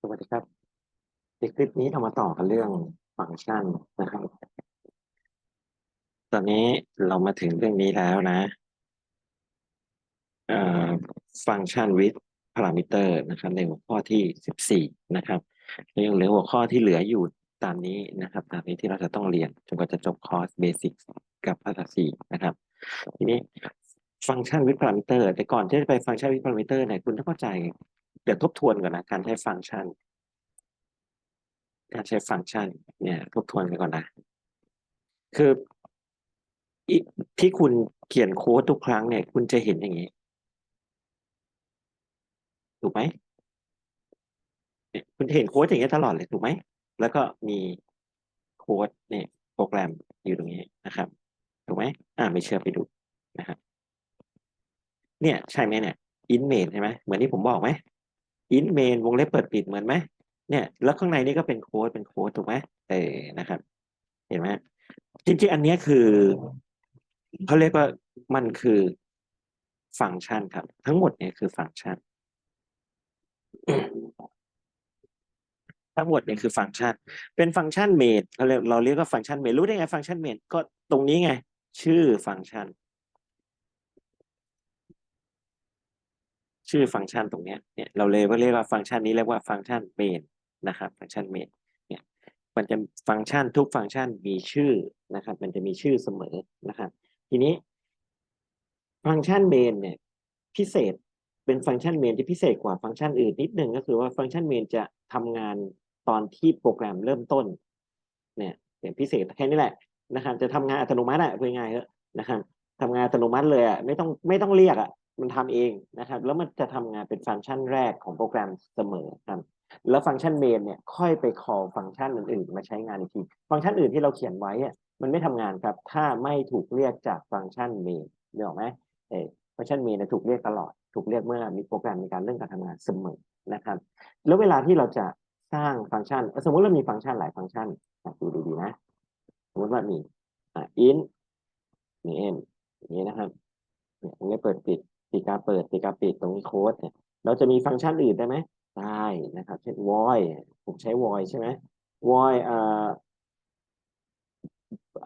สวัสดีครับในคลิปนี้เรามาต่อกันเรื่องฟังก์ชันนะครับ ตอนนี้เรามาถึงเรื่องนี้แล้วนะฟังก์ชัน with parameter นะครับ ในหัวข้อที่สิบสี่นะครับยังเหลือหัวข้อที่เหลืออยู่ตามนี้นะครับ ตามนี้ที่เราจะต้องเรียนจนกว่าจะจบคอร์สเบสิกกับภาษาสี่นะครับ ทีนี้ฟังก์ชัน with parameter แต่ก่อนที่จะไปฟังก์ชัน with parameter เนี่ยคุณต้องเข้าใจ เดี๋ยวทบทวนก่อนนะการใช้ฟังก์ชัน การใช้ฟังก์ชัน เนี่ย ทบทวนกันก่อนนะ คือที่คุณเขียนโค้ดทุกครั้งเนี่ย คุณจะเห็นอย่างนี้ ถูกไหมคุณจะเห็นโค้ดอย่างนี้ตลอดเลยถูกไหม แล้วก็มีโค้ดเนี่ยโปรแกรมอยู่ตรงนี้นะครับ ถูกไหมอ่าไม่เชื่อไปดูนะครับ เนี่ย ใช่ไหมเนี่ย in main ใช่ไหมเหมือนที่ผมบอกไหม in main วงเล็บเปิดปิดเหมือนไหมเนี่ยแล้วข้างในนี่ก็เป็นโค้ดเป็นโค้ดถูกไหมเออนะครับ เห็นไหมจริงๆ อันนี้คือเขาเรียกว่ามันคือฟังก์ชันครับ ทั้งหมดเนี่ยคือฟังก์ชัน ทั้งหมดเนี่ยคือฟังก์ชัน เป็นฟังก์ชันเมนเราเรียกเราเรียกว่าฟังก์ชันเมนรู้ได้ไงฟังก์ชันเมนก็ตรงนี้ไง ชื่อฟังก์ชัน ชื่อฟังก์ชันตรงนี้เนี่ยเราเลยว่าเรียกว่าฟังก์ชันนี้เรียกว่าฟังก์ชันเมนนะครับฟังก์ชันเมนเนี่ยมันจะฟังก์ชันทุกฟังก์ชันมีชื่อนะครับ มันจะมีชื่อเสมอนะครับ ทีนี้ ฟังก์ชันเมนเนี่ยพิเศษเป็นฟังก์ชันเมนที่พิเศษกว่าฟังก์ชันอื่นนิดนึงก็คือว่าฟังก์ชันเมนจะทำงานตอนที่โปรแกรมเริ่มต้น เนี่ยอย่างพิเศษแค่นี้แหละนะครับ จะทำงานอัตโนมัติอะพูดง่ายๆเถอะนะครับทำงานอัตโนมัติเลยอะไม่ต้องไม่ต้องเรียกอะ มันทำเองนะครับ แล้วมันจะทำงานเป็นฟังก์ชันแรกของโปรแกรมเสมอครับ แล้วฟังก์ชันเมนเนี่ยค่อยไป call ฟังก์ชันอื่นๆ มาใช้งานอีกที ฟังก์ชันอื่นที่เราเขียนไว้อะมันไม่ทำงานครับ ถ้าไม่ถูกเรียกจากฟังก์ชันเมนเดี๋ยวไหมเออฟังก์ชันเมนเนี่ยถูกเรียกตลอด ถูกเรียกเมื่อมีโปรแกรมในการเรื่องการทำงานเสมอนะครับ แล้วเวลาที่เราจะสร้างฟังก์ชัน สมมติเรามีฟังก์ชันหลายฟังก์ชันดูดีๆนะ สมมติว่ามีอ่า int มี n อย่างนี้นะครับเนี่ยเปิดปิด ตีกาเปิดตีกาปิดตรงนี้โค้ดเนี่ยเราจะมีฟังก์ชันอื่นได้ไหมได้นะครับ เช่น void ผมใช้ void ใช่ไหม void อ่า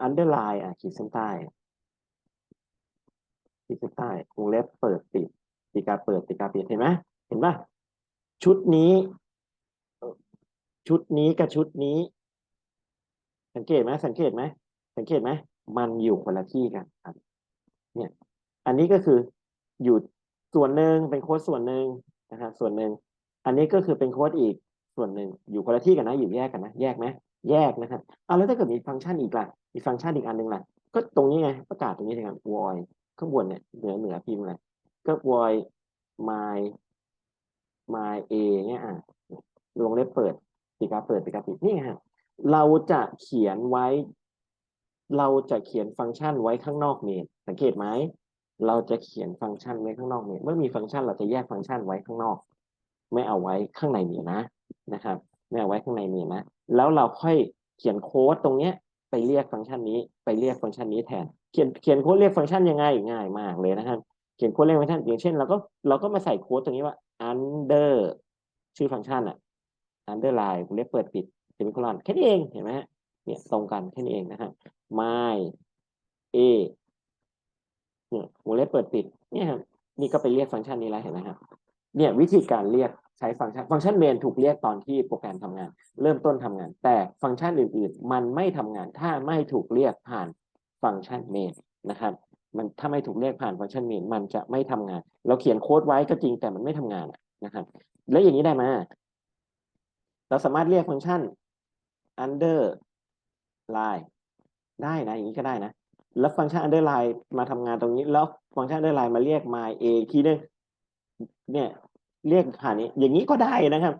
underline อะขีดเส้นใต้ขีดเส้นใต้วงเล็บเปิดปิดตีกาเปิดตีกาปิดเห็นไหมเห็นป่ะชุดนี้ ชุดนี้กับชุดนี้ สังเกตไหมสังเกตไหมสังเกตไหมมันอยู่คนละที่กันครับ เนี่ย อันนี้ก็คือ อยู่ส่วนหนึ่งเป็นโค้ดส่วนหนึ่งนะครับส่วนหนึ่งอันนี้ก็คือเป็นโค้ดอีกส่วนหนึ่งอยู่คนละที่กันนะอยู่แยกกันนะแยกไหมแยกนะครับเอาแล้วถ้าเกิดมีฟังก์ชันอีกล่ะมีฟังก์ชันอีกอันหนึ่งล่ะก็ตรงนี้ไงประกาศตรงนี้นะครับ void ข้างบนเนี่ยเหนือเหนือพิมพ์อะไรก็ void my my a เนี่ยอะวงเล็บเปิดปิดกาเปิดปิดกาปิดนี่ไงฮะเราจะเขียนไว้ เราจะเขียนฟังก์ชันไว้ข้างนอกเมนสังเกตไหม เราจะเขียนฟังก์ชันไว้ข้างนอกเมนเมื่อมีฟังก์ชันเราจะแยกฟังก์ชันไว้ข้างนอก ไม่เอาไว้ข้างในเมนนะนะครับ ไม่เอาไว้ข้างในเมนนะ แล้วเราค่อยเขียนโค้ดตรงเนี้ยไปเรียกฟังก์ชันนี้ไปเรียกฟังก์ชันนี้แทน เขียนเขียนโค้ดเรียกฟังก์ชันยังไงง่ายมากเลยนะครับ เขียนโค้ดเรียกฟังก์ชันอย่างเช่นเราก็เราก็มาใส่โค้ดตรงนี้ว่า under ชื่อฟังก์ชันอะ underline เรียกเปิดปิดเซมิโคลอนแค่นี้เองเห็นไหมฮะเนี่ยตรงกันแค่นี้เองนะครับ my a เนี่ยวงเล็บเปิดปิดเนี่ยครับนี่ก็ไปเรียกฟังก์ชันนี้แล้วเห็นไหมครับเนี่ยวิธีการเรียกใช้ฟังก์ชันฟังก์ชันเมนถูกเรียกตอนที่โปรแกรมทำงาน เริ่มต้นทำงาน แต่ฟังก์ชันอื่น ๆ มันไม่ทำงาน ถ้าไม่ถูกเรียกผ่านฟังก์ชันเมนนะครับ มันถ้าไม่ถูกเรียกผ่านฟังก์ชันเมนมันจะไม่ทำงาน เราเขียนโค้ดไว้ก็จริงแต่มันไม่ทำงานนะครับ แล้วอย่างนี้ได้ไหมเราสามารถเรียกฟังก์ชัน underline ได้นะอย่างนี้ก็ได้นะ แล้วฟังก์ชัน underline มาทำงานตรงนี้ แล้วฟังก์ชัน underline มาเรียก my a อีกทีนึงเนี่ยเรียกผ่านนี้อย่างนี้ก็ได้นะครับ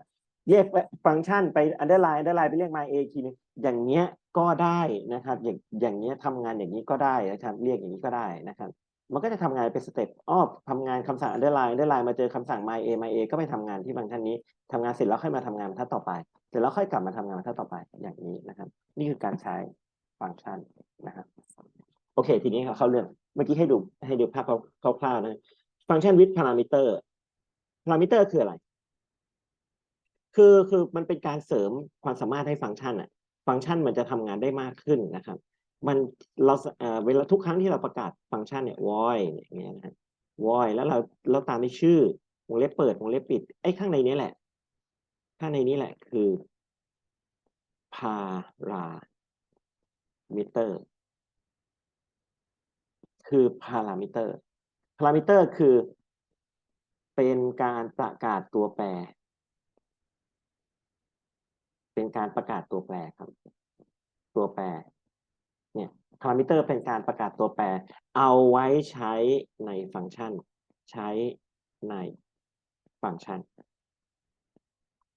เรียกฟังก์ชันไป underline underline ไปเรียก my a อีกทีนึงอย่างเนี้ยก็ได้นะครับ อย่างอย่างเนี้ยทำงานอย่างนี้ก็ได้นะครับ เรียกอย่างนี้ก็ได้นะครับมันก็จะทำงานเป็นสเต็ปอ้อทำงานคำสั่ง underline underline มาเจอคำสั่ง my a my a ก็ไปทำงานที่ฟังก์ชันนี้ทำงานเสร็จแล้วค่อยมาทำงานบรรทัดต่อไป เสร็จแล้วค่อยกลับมาทำงานบรรทัดต่อไปอย่างนี้นะครับ นี่คือการใช้ฟังก์ชันนะครับ โอเค ทีนี้เขาเข้าเรื่อง เมื่อกี้ให้ดูให้ดูภาพคร่าวๆนะฟังก์ชัน with parameter parameter คืออะไร คือคือมันเป็นการเสริมความสามารถให้ฟังก์ชันอะฟังก์ชันมันจะทำงานได้มากขึ้นนะครับ มันเราเวลาทุกครั้งที่เราประกาศฟังก์ชันเนี่ย void เนี่ยอย่างเงี้ยนะฮะ void แล้วเราเราตามด้วยชื่อวงเล็บเปิดวงเล็บปิดไอ้ข้างในนี้แหละ ข้างในนี้แหละคือ parameter คือ parameter parameter คือเป็นการประกาศตัวแปร เป็นการประกาศตัวแปรครับ ตัวแปร เนี่ย parameter เป็นการประกาศตัวแปร เอาไว้ใช้ในฟังก์ชัน ใช้ในฟังก์ชัน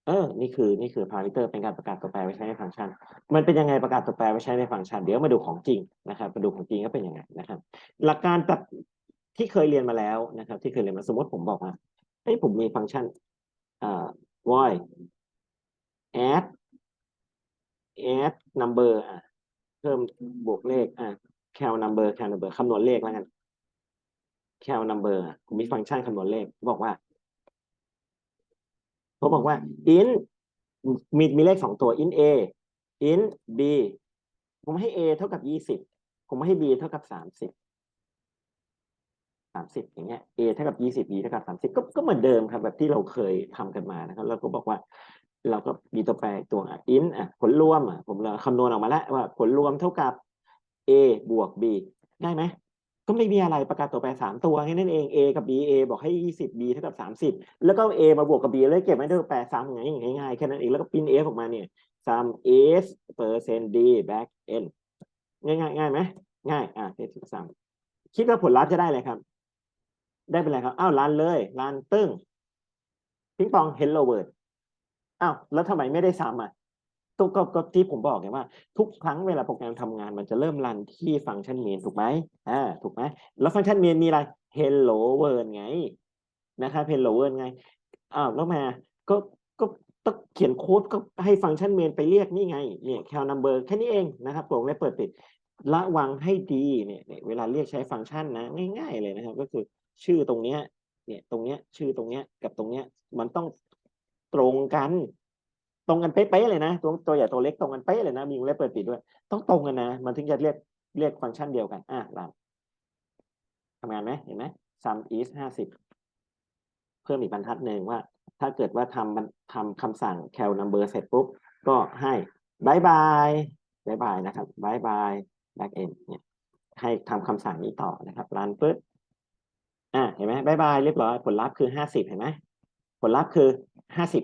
เออ นี่คือ นี่คือ parameter เป็นการประกาศตัวแปรไว้ใช้ในฟังก์ชัน มันเป็นยังไงประกาศตัวแปรไว้ใช้ในฟังก์ชัน เดี๋ยวมาดูของจริงนะครับ มาดูของจริงก็เป็นยังไงนะครับ หลักการแบบที่เคยเรียนมาแล้วนะครับ ที่เคยเรียนมาสมมติผมบอกว่าเอ้ผมมีฟังก์ชันอ่า void add add number อะเพิ่มบวกเลขอะ cal number cal number คำนวณเลขแล้วกัน cal number อะผมมีฟังก์ชันคำนวณเลข บอกว่า เขาบอกว่า in มีมีเลขสองตัว in a in b ผมให้ a เท่ากับยี่สิบผมให้ b เท่ากับสามสิบสามสิบอย่างเงี้ย a เท่ากับยี่สิบ b เท่ากับสามสิบก็ก็เหมือนเดิมครับแบบที่เราเคยทำกันมานะครับเราก็บอกว่า เราก็มีตัวแปรตัวอะ in อะผลรวมอะผมเราคำนวณออกมาแล้วว่าผลรวมเท่ากับ a บวก b ได้ไหม ก็ไม่มีอะไรประกาศตัวแปรสามตัวแค่นั้นเอง a กับ b a บอกให้ยี่สิบ b เท่ากับสามสิบแล้วก็ a มาบวกกับ b แล้วเก็บไว้ด้วยตัวแปรซ้ำไงง่ายๆแค่นั้นเองแล้วก็พิมพ์ f ออกมาเนี่ย sum is percent d back n ง่ายง่ายง่ายไหมง่ายอะเทสซ้ำคิดว่าผลลัพธ์จะได้เลยครับ ได้เป็นไรครับอ้าวรันเลยรันตึ้งพิงปอง hello world อ้าวแล้วทำไมไม่ได้ซ้ำอะ ก็ก็ก็ที่ผมบอกไงว่า ทุกครั้งเวลาโปรแกรมทำงานมันจะเริ่มรันที่ฟังก์ชันเมนถูกไหมอ่าถูกไหมแล้วฟังก์ชันเมนมีอะไร hello world ไงนะครับ hello world ไงอ้าวแล้วมาก็ก็ต้องเขียนโค้ดก็ให้ฟังก์ชันเมนไปเรียกนี่ไงเนี่ย cal number แค่นี้เองนะครับผมเลยเปิดปิดระวังให้ดีเนี่ยเวลาเรียกใช้ฟังก์ชันนะ ง่าย ๆ เลยนะครับ ก็คือชื่อตรงเนี้ยเนี่ยตรงเนี้ยชื่อตรงเนี้ยกับตรงเนี้ยมันต้องตรงกัน รงกันเป๊ะๆเลยนะ ตัวตัวใหญ่ตัวเล็กตรงกันเป๊ะเลยนะมีวงเล็บเปิดปิดด้วย ต้องตรงกันนะ มันถึงจะเรียกเรียกฟังก์ชันเดียวกัน อะรันทำงานไหมเห็นไหม sum is ห้าสิบเพิ่มอีกบรรทัดหนึ่งว่า ถ้าเกิดว่าทำมันทำคำสั่ง cal number เสร็จปุ๊บ ก็ให้บายบายบายบายนะครับบายบาย back end เนี่ยให้ทำคำสั่งนี้ต่อนะครับรันปึ๊บอ่าเห็นไหมบายบายเรียบร้อย ผลลัพธ์คือห้าสิบเห็นไหมผลลัพธ์คือห้าสิบ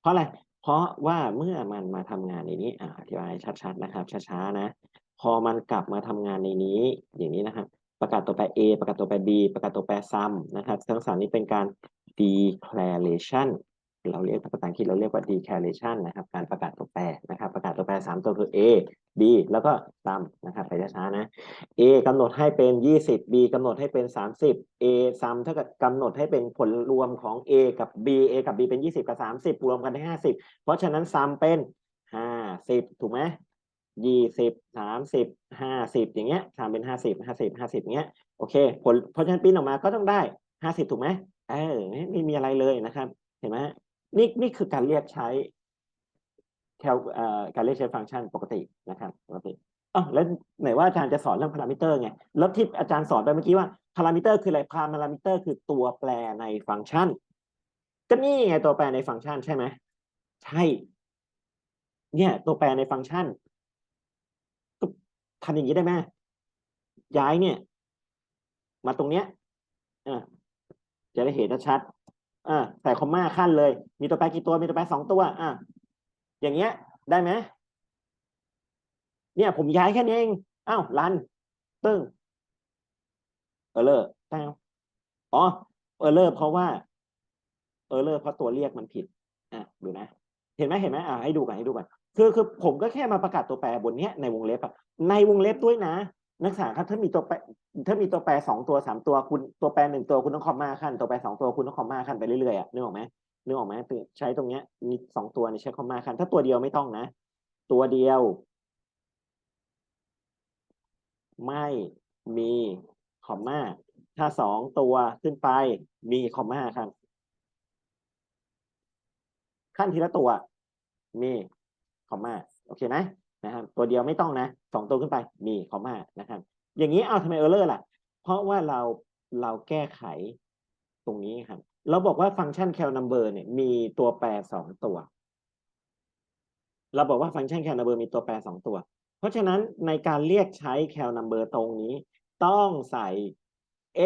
เพราะอะไร เพราะว่าเมื่อมันมาทำงานในนี้อ่าอธิบายชัดๆนะครับช้าๆนะ พอมันกลับมาทำงานในนี้อย่างนี้นะครับ ประกาศตัวแปร A ประกาศตัวแปร B ประกาศตัวแปร sum นะครับ ทั้งสามนี้เป็นการ declaration เราเรียกภาษาอังกฤษเราเรียกว่า declaration นะครับการประกาศตัวแปรนะครับ ประกาศตัวแปรสามตัวคือ A B แล้วก็ sum นะครับไปช้าๆนะ A กำหนดให้เป็น 20 B กำหนดให้เป็น 30 A sum เท่ากับกำหนดให้เป็นผลรวมของ A กับ B A กับ B เป็น 20 กับ 30 รวมกันได้ 50 เพราะฉะนั้น sum เป็น 50 ถูกไหมยี่สิบสามสิบห้าสิบอย่างเงี้ยทำเป็นห้าสิบห้าสิบห้าสิบเงี้ยโอเคผลเพราะฉะนั้นปริ้นออกมาก็ต้องได้ห้าสิบถูกไหมเออไม่มีอะไรเลยนะครับ เห็นไหม นี่นี่คือการเรียกใช้แคลการเรียกใช้ฟังก์ชันปกตินะครับปกติอ๋อแล้วไหนว่าอาจารย์จะสอนเรื่องพารามิเตอร์ไงแล้วที่อาจารย์สอนไปเมื่อกี้ว่าพารามิเตอร์คืออะไรพารามิเตอร์คือตัวแปรในฟังก์ชัน ก็นี่ไงตัวแปรในฟังก์ชันใช่ไหมใช่ เนี่ย ตัวแปรในฟังก์ชันทำอย่างนี้ได้ไหมย้ายเนี่ย มาตรงเนี้ยอ่าจะได้เห็นชัด อ่าใส่คอมมาขั้นเลย มีตัวแปรกี่ตัวมีตัวแปรสองตัว อ่าอย่างเงี้ย ได้ไหมเนี่ย ผมย้ายแค่นี้เองอ้าวรันตึ้งเออเลอร์แต้วอ๋อเออเลอร์เพราะว่าเออเลอร์เพราะตัวเรียกมันผิดอะดูนะ เห็นไหมเห็นไหมอ่าให้ดูก่อนให้ดูก่อนคือคือผมก็แค่มาประกาศตัวแปรบนเนี้ยในวงเล็บอะในวงเล็บด้วยนะ นักศึกษาครับถ้ามีตัวแปรถ้ามีตัวแปรสองตัวสามตัวคุณตัวแปรหนึ่งตัวคุณต้องคอมมาขั้นตัวแปรสองตัวคุณต้องคอมมาขั้นไปเรื่อยๆอะนึกออกไหมนึกออกไหมใช้ตรงเนี้ยมีสองตัวเนี่ยใช้คอมมาขั้นถ้าตัวเดียวไม่ต้องนะ ตัวเดียว ไม่มีคอมมาถ้าสองตัวขึ้นไปมีคอมมาครับขั้นทีละตัวมีคอมมาโอเคไหม นะครับ ตัวเดียวไม่ต้องนะสองตัวขึ้นไปมีคอมมานะครับ อย่างนี้เอาทำไมเออร์เลอร์ล่ะ เพราะว่าเราเราแก้ไขตรงนี้ครับ เราบอกว่าฟังก์ชัน cal number เนี่ยมีตัวแปรสองตัว เราบอกว่าฟังก์ชัน cal number มีตัวแปรสองตัว เพราะฉะนั้นในการเรียกใช้ cal number ตรงนี้ ต้องใส่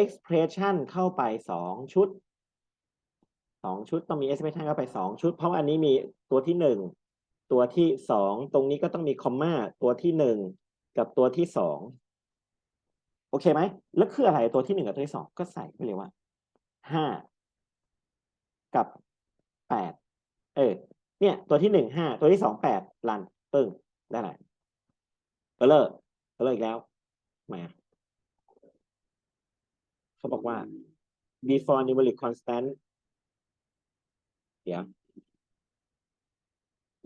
expression เข้าไปสองชุดสองชุดต้องมี expression เข้าไปสองชุด เพราะว่าอันนี้มีตัวที่หนึ่ง ตัวที่สองตรงนี้ก็ต้องมีคอมมาตัวที่หนึ่งกับตัวที่สองโอเคไหมแล้วคืออะไรตัวที่หนึ่งกับตัวที่สองก็ใส่ไปเลยว่าห้ากับแปดเออเนี่ย ตัวที่หนึ่งห้าตัวที่สองแปดลันปึ้งได้ไหมเออเลอร์เออเลอร์อีกแล้วมาเขาบอกว่า before numeric constant เดี๋ยว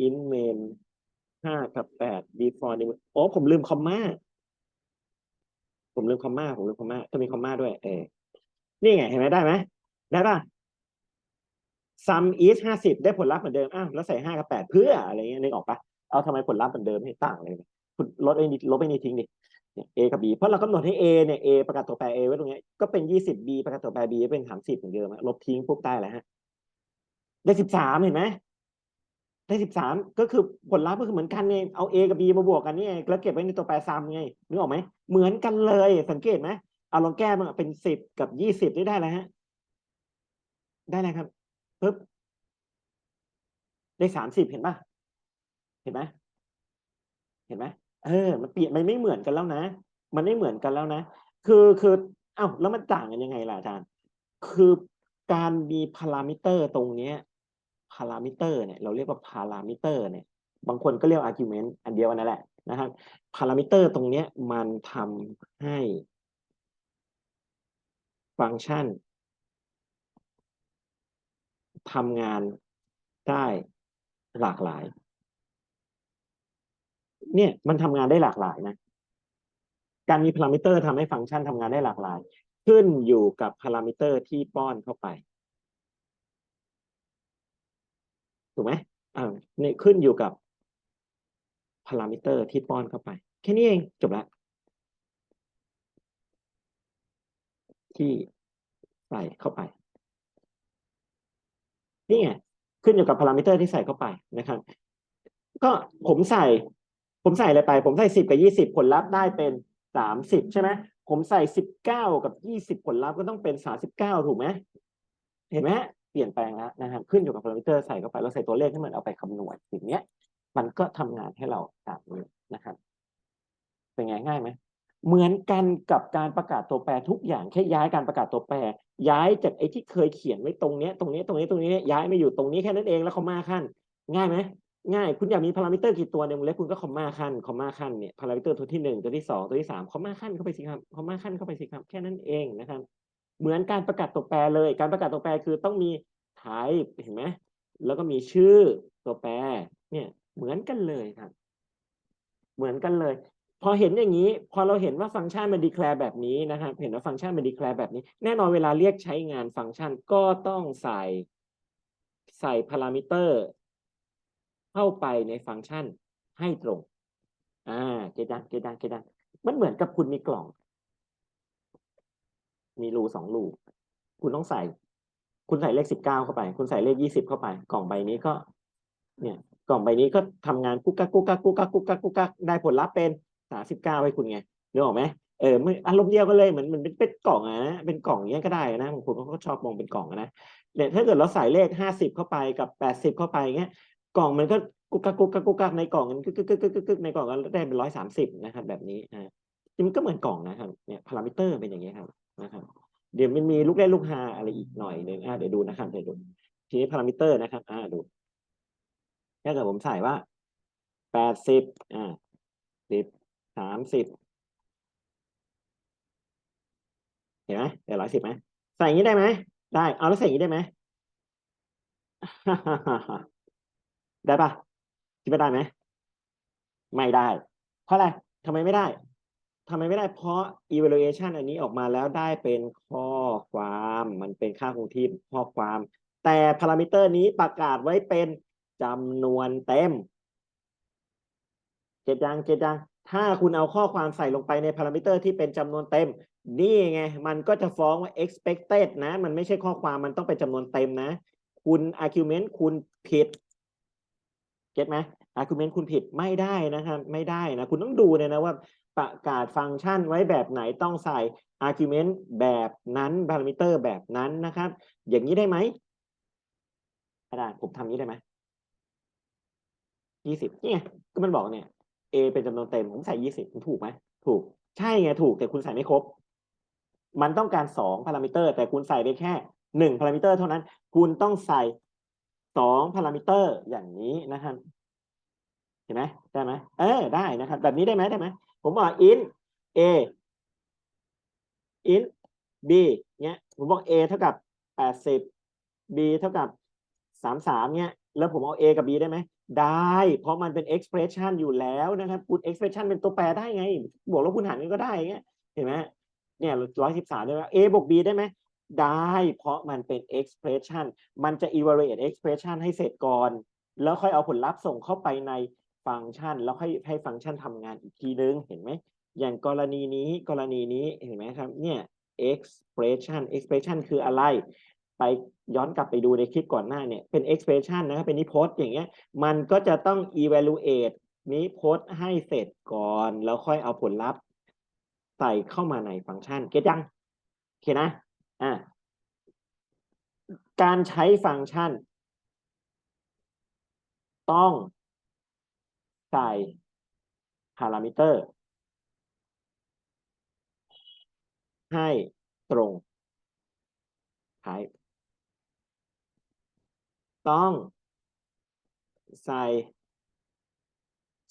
in main ห้ากับแปด before numeric โอ้ผมลืมคอมมาผมลืมคอมมาผมลืมคอมมาต้องมีคอมมาด้วย เออนี่ไงเห็นไหมได้ไหมได้ป่ะ sum is ห้าสิบได้ผลลัพธ์เหมือนเดิมอ้าวแล้วใส่ห้ากับแปดเพื่ออะไรเงี้ยนึกออกปะเอาทำไมผลลัพธ์เหมือนเดิมให้ต่างเลยลดไอ้นี่ลบไอ้นี่ทิ้งดิเนี่ย a กับ b เพราะเรากำหนดให้ a เนี่ย a ประกาศตัวแปร a ไว้ตรงเนี้ยก็เป็นยี่สิบ b ประกาศตัวแปร b เป็นสามสิบเหมือนเดิมลบทิ้งปุ๊บได้แล้วฮะได้สิบสามเห็นไหม ได้สิบสามก็คือผลลัพธ์ก็คือเหมือนกันไงเอา a กับ b มาบวกกันนี่ไงแล้วเก็บไว้ในตัวแปรซ้ำไงนึกออกไหมเหมือนกันเลยสังเกตไหมเอาลองแก้มันเป็นสิบกับยี่สิบได้ได้แล้วฮะ ได้แล้วครับปึ๊บได้สามสิบเห็นปะเห็นไหมเห็นไหมเออ มันเปลี่ยนมันไม่เหมือนกันแล้วนะ มันไม่เหมือนกันแล้วนะ คือคือเอ้าแล้วมันต่างกันยังไงล่ะอาจารย์ คือการมีพารามิเตอร์ตรงเนี้ย พารามิเตอร์เนี่ยเราเรียกว่าพารามิเตอร์เนี่ยบางคนก็เรียก argument อันเดียวกันนั่นแหละนะครับพารามิเตอร์ตรงเนี้ยมันทำให้ฟังก์ชันทำงานได้หลากหลาย เนี่ยมันทำงานได้หลากหลายนะ การมีพารามิเตอร์ทำให้ฟังก์ชันทำงานได้หลากหลาย ขึ้นอยู่กับพารามิเตอร์ที่ป้อนเข้าไป ถูกไหมอ่าเนี่ยขึ้นอยู่กับพารามิเตอร์ที่ป้อนเข้าไป แค่นี้เองจบละที่ใส่เข้าไป นี่ไงขึ้นอยู่กับพารามิเตอร์ที่ใส่เข้าไปนะครับ ก็ผมใส่ ผมใส่อะไรไป ผมใส่สิบกับยี่สิบผลลัพธ์ได้เป็นสามสิบใช่ไหมผมใส่สิบเก้ากับยี่สิบผลลัพธ์ก็ต้องเป็นสาสิบเก้าถูกไหมเห็นไหม เปลี่ยนแปลงแล้วนะครับ ขึ้นอยู่กับพารามิเตอร์ใส่เข้าไปเราใส่ตัวเลขให้มันเอาไปคำนวณสิ่งนี้มันก็ทำงานให้เราตามนี้นะครับ เป็นไงง่ายไหมเหมือนกันกับการประกาศตัวแปรทุกอย่างแค่ย้ายการประกาศตัวแปร ย้ายจากไอ้ที่เคยเขียนไว้ตรงเนี้ยตรงนี้ตรงนี้ตรงนี้ย้ายมาอยู่ตรงนี้แค่นั้นเองแล้วคอมมาขั้น ง่ายไหมง่าย คุณอยากมีพารามิเตอร์กี่ตัวในวงเล็บคุณก็คอมมาขั้นคอมมาขั้นเนี่ยพารามิเตอร์ตัวที่หนึ่งตัวที่สองตัวที่สามคอมมาขั้นเข้าไปสิครับคอมมาขั้นเข้าไปสิครับแค่นั้นเองนะครับ เหมือนการประกาศตัวแปรเลย การประกาศตัวแปรคือต้องมี type เห็นไหมแล้วก็มีชื่อตัวแปร เนี่ยเหมือนกันเลยครับ เหมือนกันเลย พอเห็นอย่างนี้ พอเราเห็นว่าฟังก์ชันมันดีแคลร์แบบนี้นะครับเห็นว่าฟังก์ชันมันดีแคลร์แบบนี้ แน่นอนเวลาเรียกใช้งานฟังก์ชันก็ต้องใส่ใส่พารามิเตอร์เข้าไปในฟังก์ชันให้ตรง อ่า เกดังเกดังเกดังมันเหมือนกับคุณมีกล่อง มีรูสองรูคุณต้องใส่ คุณใส่เลขสิบเก้าเข้าไป คุณใส่เลขยี่สิบเข้าไป กล่องใบนี้ก็ เนี่ย กล่องใบนี้ก็ทำงานกุ๊กกักกุ๊กกักกุ๊กกักกุ๊กกักกุ๊กกักได้ผลลัพธ์เป็นสามสิบเก้าให้คุณไงนึกออกไหมเออมันอารมณ์เดียวกันเลยเหมือนเหมือนเป็นเป็นกล่องอะนะเป็นกล่องอย่างเงี้ยก็ได้นะบางคนเขาก็ชอบมองเป็นกล่องนะเนี่ยถ้าเกิดเราใส่เลขห้าสิบเข้าไปกับแปดสิบเข้าไปเงี้ยกล่องมันก็กุ๊กกักกุ๊กกักกุ๊กกักในกล่องมันกึกกึกกึกกึกกึกกึกในกล่องก็ได้เป็นร้อยสามสิบนะครับแบบนี้อ่ามันก็เหมือนกล่องนะครับเนี่ยพารามิเตอร์เป็นอย่างเงี้ยครับ นะครับเดี๋ยวมันมีลูกเล่นลูกฮาอะไรอีกหน่อยหนึ่งอ่าเดี๋ยวดูนะครับเดี๋ยวดูทีนี้พารามิเตอร์นะครับอ่าดูถ้าเกิดผมใส่ว่าแปดสิบอ่าสิบสามสิบเห็นไหมเดี๋ยวร้อยสิบไหมใส่อย่างนี้ได้ไหมได้เอาแล้วใส่อย่างนี้ได้ไหมได้ปะคิดว่าได้ไหมไม่ได้ เพราะอะไรทำไมไม่ได้ ทำไมไม่ได้เพราะ evaluation อันนี้ออกมาแล้วได้เป็นข้อความมันเป็นค่าคงที่ข้อความ แต่พารามิเตอร์นี้ประกาศไว้เป็นจำนวนเต็มเก็ตยังเก็ตยังถ้าคุณเอาข้อความใส่ลงไปในพารามิเตอร์ที่เป็นจำนวนเต็ม นี่ไง มันก็จะฟ้องว่า expected นะ มันไม่ใช่ข้อความมันต้องเป็นจำนวนเต็มนะ คุณ argument คุณผิดเก็ตไหม argument คุณผิดไม่ได้นะครับ ไม่ได้นะ คุณต้องดูเลยนะว่า ประกาศฟังก์ชันไว้แบบไหนต้องใส่ argument แบบนั้นพารามิเตอร์แบบนั้นนะครับ อย่างนี้ได้ไหมไม่ได้ผมทำนี้ได้ไหมยี่สิบนี่ไงก็มันบอกเนี่ย A เป็นจำนวนเต็มผมใส่ยี่สิบถูกไหมถูกใช่ไงถูกแต่คุณใส่ไม่ครบ มันต้องการสองพารามิเตอร์ แต่คุณใส่ไปแค่หนึ่งพารามิเตอร์เท่านั้น คุณต้องใส่สองพารามิเตอร์อย่างนี้นะครับ เห็นไหมได้ไหมเออได้นะครับ แบบนี้ได้ไหมได้ไหม ผมบอก int a int b เนี้ยผมบอก a เท่ากับแปดสิบ b เท่ากับสามสามเนี้ย แล้วผมเอา a กับ b ได้ไหม ได้ เพราะมันเป็น expression อยู่แล้วนะครับคุณ expression เป็นตัวแปรได้ไง บวกลบคูณหารกันก็ได้เงี้ยเห็นไหมเนี่ยร้อยสิบสามได้ไหม a บวก b ได้ไหมได้ เพราะมันเป็น expression มันจะ evaluate expression ให้เสร็จก่อน แล้วค่อยเอาผลลัพธ์ส่งเข้าไปใน ฟังก์ชันแล้วค่อยให้ฟังก์ชันทำงานอีกทีนึงเห็นไหมอย่างกรณีนี้กรณีนี้เห็นไหมครับเนี่ย expression expression คืออะไร ไปย้อนกลับไปดูในคลิปก่อนหน้าเนี่ยเป็น expression นะครับเป็นนิพจน์อย่างเงี้ยมันก็จะต้อง evaluate นิพจน์ให้เสร็จก่อน แล้วค่อยเอาผลลัพธ์ ใส่เข้ามาในฟังก์ชันเก็ตยังโอเคนะอ่าการใช้ฟังก์ชัน ต้อง ใส่พารามิเตอร์ ให้ตรง type ต้องใส่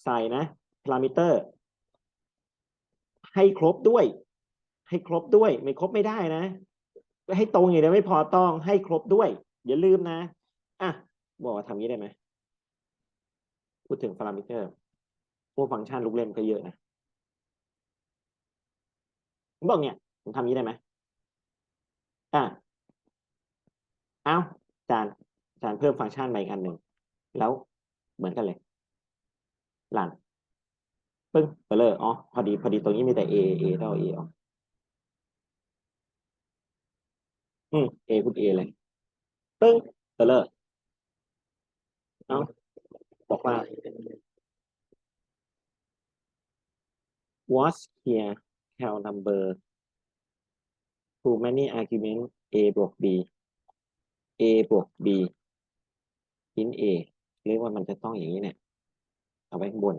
ใส่นะพารามิเตอร์ ให้ครบด้วย ให้ครบด้วย ไม่ครบไม่ได้นะ ให้ตรงอย่างเดียวไม่พอต้องให้ครบด้วย อย่าลืมนะ อะ บอกว่าทำนี้ได้ไหม พูดถึงพารามิเตอร์ พวกฟังก์ชันลูกเล่นก็เยอะนะผมบอกเนี่ยผมทำนี้ได้ไหมอะเอาจานจานเพิ่มฟังก์ชันมาอีกอันหนึ่ง แล้วเหมือนกันเลย หลังปึ้งไปเลยอ๋อพอดี พอดีตรงนี้มีแต่ a a เท่า a อ๋ออืม a พูด a เลย ปึ้งไปเลยเอา บอกว่า was here cal number too many argument a บวก b a บวก b in a เรียกว่ามันจะต้องอย่างนี้เนี่ย เอาไว้ข้างบน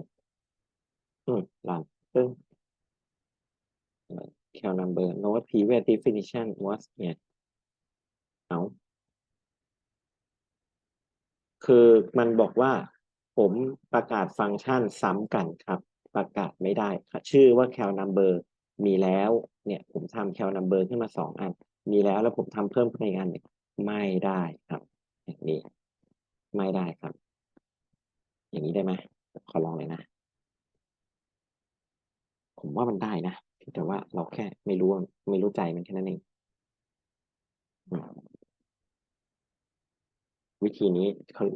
อืมหลังซึ่ง cal number note previous definition was here เอาคือมันบอกว่า ผมประกาศฟังก์ชันซ้ำกันครับ ประกาศไม่ได้ค่ะชื่อว่า cal number มีแล้วเนี่ยผมทำ cal number ขึ้นมาสองอัน มีแล้วแล้วผมทำเพิ่มขึ้นอีกอันไม่ได้ครับอย่างนี้ไม่ได้ครับ อย่างนี้ได้ไหมขอลองเลยนะ ผมว่ามันได้นะแต่ว่าเราแค่ไม่รู้ไม่รู้ใจมันแค่นั้นเอง วิธีนี้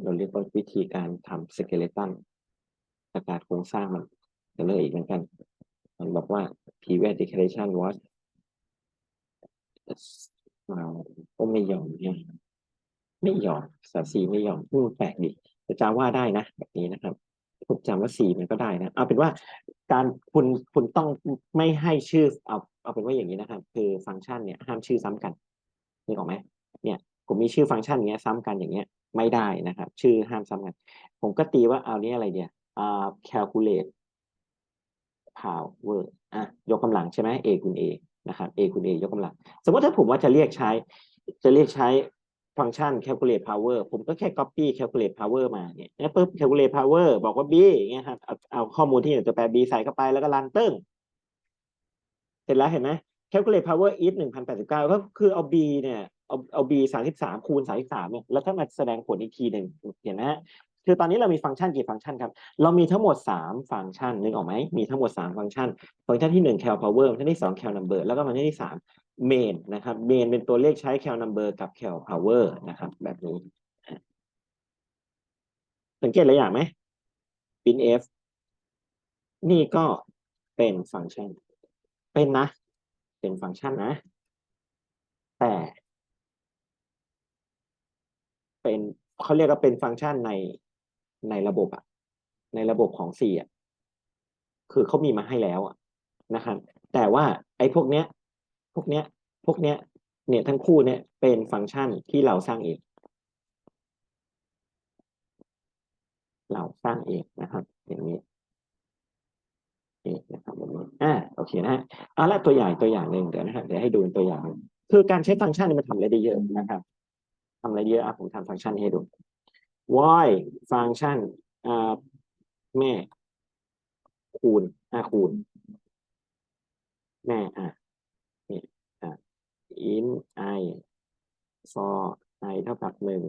เราเรียกว่าวิธีการทำสเกเลตันประกาศโครงสร้างมันจะเลยอีกเหมือนกัน มันบอกว่า previous declaration was เราก็ไม่ยอมเนี่ยไม่ยอมสาสีไม่ยอมพูดแปลกดิแต่จำว่าได้นะ แบบนี้นะครับผมจำว่าสีมันก็ได้นะ เอาเป็นว่าการคุณคุณต้องไม่ให้ชื่อเอาเอาเป็นว่าอย่างนี้นะครับ คือฟังก์ชันเนี่ยห้ามชื่อซ้ำกันนึกออกไหมเนี่ยผมมีชื่อฟังก์ชันเงี้ยซ้ำกันอย่างเงี้ย ไม่ได้นะครับ ชื่อห้ามซ้ำกัน ผมก็ตีว่าเอานี้อะไรเดียอ่า calculate power อะยกกำลังใช่ไหม a คูณ a นะครับ a คูณ a ยกกำลัง สมมติถ้าผมว่าจะเรียกใช้ จะเรียกใช้ฟังก์ชัน calculate power ผมก็แค่ copy calculate power มาเนี่ยแล้วปุ๊บ calculate power บอกว่า b อย่างเงี้ยครับเอาเอาข้อมูลที่อยู่ตัวแปร b ใส่เข้าไปแล้วก็รันตึ้งเสร็จแล้วเห็นไหม calculate power is หนึ่งพันแปดสิบเก้าก็คือเอา b เนี่ย เอาเอา b สามสิบสามคูณสามสิบสามเนี่ยแล้วถ้ามาแสดงผลอีกทีหนึ่งเห็นไหมฮะคือตอนนี้เรามีฟังก์ชันกี่ฟังก์ชันครับ เรามีทั้งหมดสามฟังก์ชันนึกออกไหมมีทั้งหมดสามฟังก์ชัน ฟังก์ชันที่หนึ่ง cal power ฟังก์ชันที่สอง cal number แล้วก็ฟังก์ชันที่สาม main นะครับ main เป็นตัวเลขใช้ cal number กับ cal power นะครับ แบบนี้ สังเกตอะไรอย่างไหม printf นี่ก็เป็นฟังก์ชัน เป็นนะ เป็นฟังก์ชันนะ แต่ เป็นเขาเรียกว่าเป็นฟังก์ชันในในระบบอะในระบบของ C อะคือเขามีมาให้แล้วอะนะครับแต่ว่าไอ้พวกเนี้ย พวกเนี้ย พวกเนี้ย เนี่ยทั้งคู่เนี่ยเป็นฟังก์ชันที่เราสร้างเอง เราสร้างเองนะครับ อย่างนี้นี่นะครับแบบนี้อ่าโอเคนะฮะเอาละตัวอย่างตัวอย่างหนึ่งเดี๋ยวนะครับเดี๋ยวให้ดูเป็นตัวอย่างหนึ่งคือการใช้ฟังก์ชันนี่มันทำอะไรได้เยอะนะครับ ทำอะไรเยอะอะผมทำฟังก์ชันให้ดู void ฟังก์ชันอ่าแม่ คูณอ่าคูณ แม่อะนี่อะ in i for i เท่ากับหนึ่ง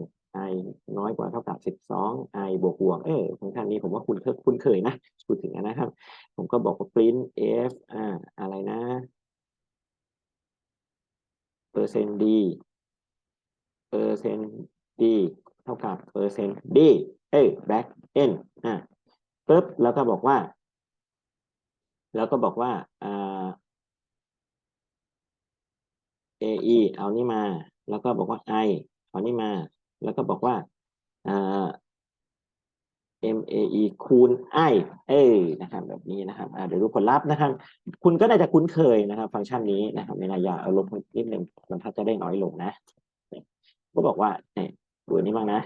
i น้อยกว่าเท่ากับสิบสอง i บวกบวกเออฟังก์ชันนี้ผมว่าคุณเคยคุ้นเคยนะพูดถึงนะครับ ผมก็บอกว่า print f อ่าอะไรนะเปอร์เซ็นต์ d เปอร์เซ็นต์ d เท่ากับเปอร์เซ็นต์ d เอ้ย back n อ่าปึ๊บแล้วก็บอกว่า แล้วก็บอกว่าอ่า ae เอานี่มา แล้วก็บอกว่า i เอานี่มา แล้วก็บอกว่าอ่า MAE คูณ I เอ้ยนะครับแบบนี้นะครับเดี๋ยวดูผลลัพธ์นะครับ คุณก็น่าจะคุ้นเคยนะครับ ฟังก์ชันนี้นะครับในนายาเอาลงนิดนึงบรรทัดจะได้น้อยลงนะ ก็บอกว่าเนี่ยดูอันนี้บ้างนะ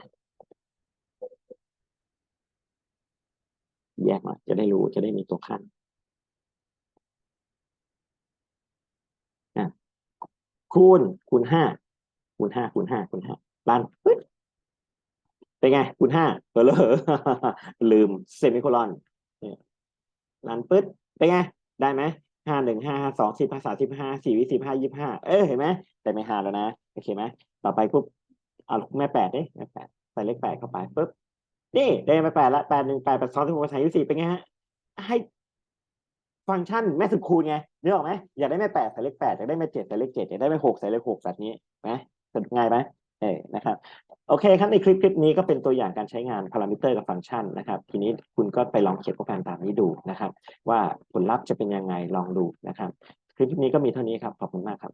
แยกมาจะได้รู้จะได้มีตัวขั้นอะคูณคูณห้าคูณห้าคูณห้าคูณห้าล้านเป็นไง คูณห้าเออเลอลืมเซมิโคลอนเนี่ยล้านปึ๊บเป็นไง ได้ไหม ห้าหนึ่งห้าสองสิบภาษาสิบห้าสี่วิสิบห้ายี่ห้าเออเห็นไหมแต่ไม่หาแล้วนะโอเคไหมต่อไปปุ๊บเอาแม่แปดดิแม่แปดใส่เลขแปดเข้าไปปุ๊บนี่ได้มาแปดละแปดหนึ่งแปดแปดสองสิบหกภาษายี่สิบเป็นไงฮะให้ฟังก์ชันแม่สุดคูณไงนึกออกไหมอยากได้แม่แปดใส่เลขแปดอยากได้แม่เจ็ดใส่เลขเจ็ดอยากได้แม่หกใส่เลขหกแบบนี้ไหมสนุกง่ายไหมเออนะครับ โอเคครับในคลิปคลิปนี้ก็เป็นตัวอย่างการใช้งานพารามิเตอร์กับฟังก์ชันนะครับ ทีนี้คุณก็ไปลองเขียนโปรแกรมตามนี้ดูนะครับ ว่าผลลัพธ์จะเป็นยังไงลองดูนะครับ คลิปนี้ก็มีเท่านี้ครับ ขอบคุณมากครับ